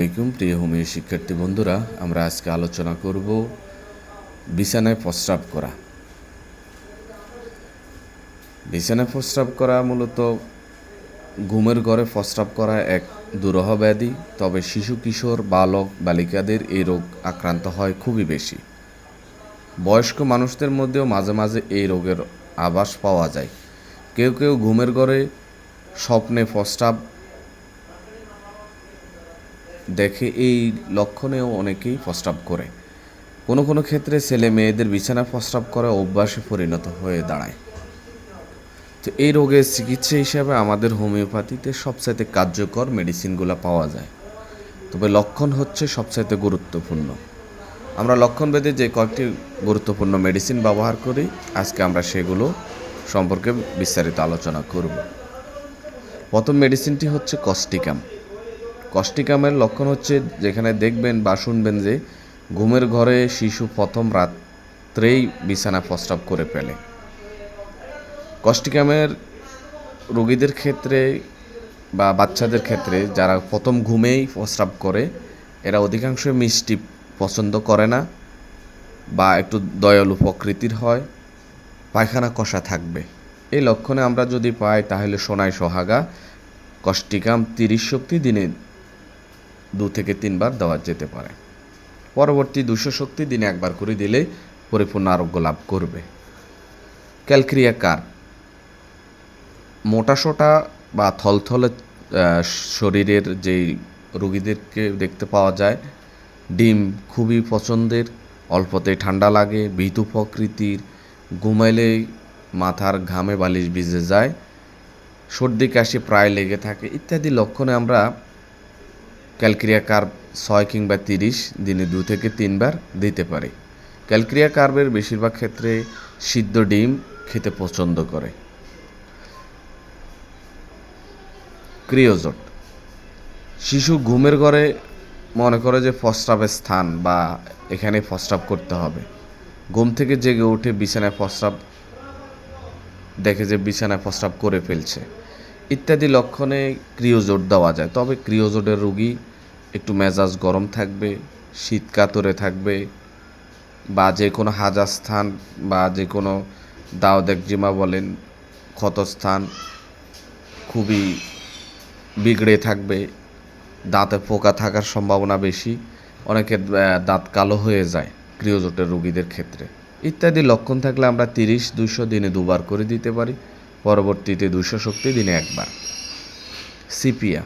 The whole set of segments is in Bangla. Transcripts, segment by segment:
আসসালামাইকুম প্রিয় হোমিও শিক্ষার্থী বন্ধুরা, আমরা আজকে আলোচনা করব বিছানায় প্রস্রাব করা। বিছানায় প্রস্রাব করা মূলত ঘুমের ঘরে প্রস্রাব করা এক দুরহ ব্যাধি, তবে শিশু, কিশোর, বালক, বালিকাদের এই রোগ আক্রান্ত হয় খুবই বেশি। বয়স্ক মানুষদের মধ্যেও মাঝে মাঝে এই রোগের আভাস পাওয়া যায়। কেউ কেউ ঘুমের ঘরে স্বপ্নে প্রস্রাব দেখে এই লক্ষণেও অনেকেই প্রস্রাব করে। কোনো কোনো ক্ষেত্রে ছেলে মেয়েদের বিছানা প্রস্রাব করা অভ্যাসে পরিণত হয়ে দাঁড়ায়। তো এই রোগের চিকিৎসা হিসাবে আমাদের হোমিওপ্যাথিতে সবচাইতে কার্যকর মেডিসিনগুলো পাওয়া যায়। তবে লক্ষণ হচ্ছে সবচাইতে গুরুত্বপূর্ণ। আমরা লক্ষণ লক্ষণভেদে যে কয়েকটি গুরুত্বপূর্ণ মেডিসিন ব্যবহার করি, আজকে আমরা সেগুলো সম্পর্কে বিস্তারিত আলোচনা করব। প্রথম মেডিসিনটি হচ্ছে কস্টিকাম কষ্টিকামের লক্ষণ হচ্ছে যেখানে দেখবেন বা শুনবেন যে ঘুমের ঘরে শিশু প্রথম রাত্রেই বিছানা প্রস্রাব করে ফেলে। কষ্টিকামের রোগীদের ক্ষেত্রে বা বাচ্চাদের ক্ষেত্রে যারা প্রথম ঘুমেই প্রস্রাব করে, এরা অধিকাংশ মিষ্টি পছন্দ করে না বা একটু দয়ালু প্রকৃতির হয়, পায়খানা কষা থাকবে। এই লক্ষণে আমরা যদি পাই তাহলে সোনায় সোহাগা, কষ্টিকাম তিরিশ শক্তি দিনে দু থেকে তিনবার দেওয়া যেতে পারে। পরবর্তী দুশো শক্তি দিনে একবার করে দিলে পরিপূর্ণ আরোগ্য লাভ করবে। ক্যালক্রিয়া কার? মোটাসোটা বা থলথলে শরীরের যেই রোগীদেরকে দেখতে পাওয়া যায়, ডিম খুবই পছন্দের অল্পতে ঠান্ডা লাগে, ভীতু প্রকৃতির, ঘুমাইলে মাথার ঘামে বালিশ ভিজে যায়, সর্দি কাশি প্রায় লেগে থাকে ইত্যাদি লক্ষণে আমরা ক্যালক্রিয়া কার্ভ ছয় কিংবা তিরিশ দিনে দু থেকে তিনবার দিতে পারি। ক্যালক্রিয়া কার্বের বেশিরভাগ ক্ষেত্রে সিদ্ধ ডিম খেতে পছন্দ করে। ক্রিওজোট। শিশু ঘুমের ঘরে মনে করে যে প্রস্রাবের স্থান বা এখানে প্রস্রাব করতে হবে। ঘুম থেকে জেগে উঠে বিছানায় প্রস্রাব দেখে যে বিছানায় প্রস্রাব করে ফেলছে। ইত্যাদি লক্ষণে ক্রিওজোট দেওয়া যায়। তবে ক্রিওজোটের রুগী একটু মেজাজ গরম থাকবে শীত কাতরে থাকবে বা যে কোনো হাজার স্থান বা যে কোনো দাওদ একজিমা বলেন ক্ষতস্থান খুবই বিগড়ে থাকবে দাঁতে পোকা থাকার সম্ভাবনা বেশি অনেকের আহ, দাঁত কালো হয়ে যায় ক্রিওজোটের রোগীদের ক্ষেত্রে। ইত্যাদি লক্ষণ থাকলে আমরা তিরিশ দুশো দিনে দুবার করে দিতে পারি পরবর্তীতে দুশো শক্তি দিনে একবার। সিপিয়া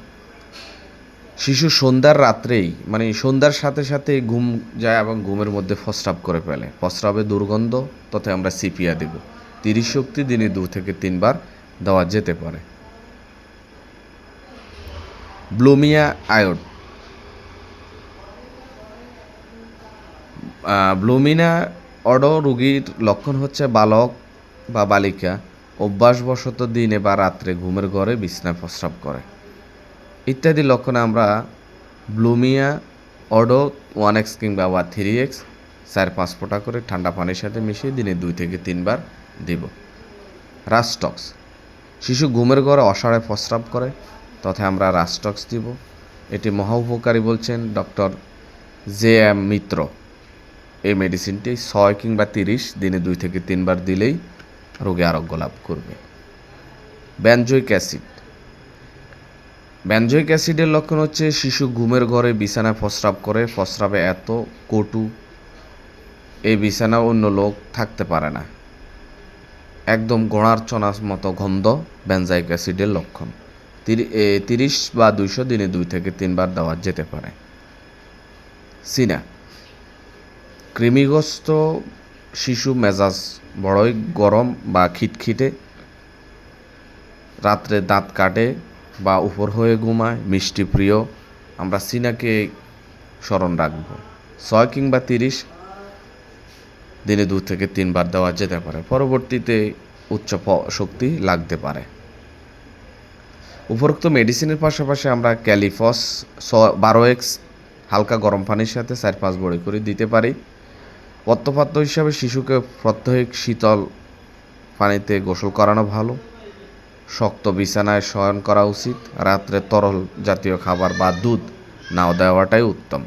শিশু সন্ধ্যার রাত্রেই মানে সন্ধ্যার সাথে সাথে ঘুম যায় এবং ঘুমের মধ্যে প্রস্রাব করে ফেলে। প্রস্রাবে দুর্গন্ধ, তথা আমরা সিপিয়া দেব। তিরিশ শক্তি দিনে দু থেকে তিনবার দেওয়া যেতে পারে। ব্লুমিয়া আয়োড। ব্লুমিনা অডো রোগীর লক্ষণ হচ্ছে বালক বা বালিকা। অভ্যাসবশত দিনে বা রাত্রে ঘুমের ঘরে বিছনায় প্রস্রাব করে। ইত্যাদি লক্ষণে আমরা ব্লুমিয়া, অডো, ওয়ান এক্স কিংবা ওয়া থ্রি এক্স, চার পাঁচ ফোঁটা করে ঠান্ডা পানির সাথে মিশিয়ে দিনে দুই থেকে তিনবার দিব। রাস্টক্স শিশু ঘুমের ঘরে অসাড়ে প্রস্রাব করে, তথা আমরা রাস্টক্স দিব। এটি মহা উপকারী বলছেন ডক্টর জে এম মিত্র। এই মেডিসিনটি ছয় কিংবা তিরিশ দিনে দুই থেকে তিনবার দিলেই রোগে আরোগ্য লাভ করবে। ব্যানজয়িক অ্যাসিড। ব্যানজয়িক অ্যাসিডের লক্ষণ হচ্ছে শিশু ঘুমের ঘরে বিছানায় প্রস্রাব করে, প্রস্রাবে এত কটু এই বিছানা অন্য লোক থাকতে পারে না। একদম গোড়ার মতো গন্ধ ব্যানজাইক অ্যাসিডের লক্ষণ। তিরিশ বা দুইশো দিনে দুই থেকে তিনবার দেওয়া যেতে পারে। সিনা। কৃমিগ্রস্ত শিশু মেজাজ বড়ই গরম বা খিটখিটে। রাত্রে দাঁত কাটে বা উপর হয়ে ঘুমায়, মিষ্টি প্রিয়, আমরা সিনাকে স্মরণ রাখব। ছয় কিংবা তিরিশ দিনে দু থেকে তিনবার দেওয়া যেতে পারে। পরবর্তীতে উচ্চ শক্তি লাগতে পারে। উপরোক্ত মেডিসিনের পাশাপাশি আমরা ক্যালিফস বারো এক্স, হালকা গরম পানির সাথে চার পাঁচ বড়ি করে দিতে পারি। পত্রপাত্র হিসাবে শিশুকে প্রত্যেক শীতল পানিতে গোসল করানো ভালো। শক্ত বিছানায় শয়ন করা উচিত। রাত্রে তরল জাতীয় খাবার বা দুধ নাও দেওয়াটাই উত্তম।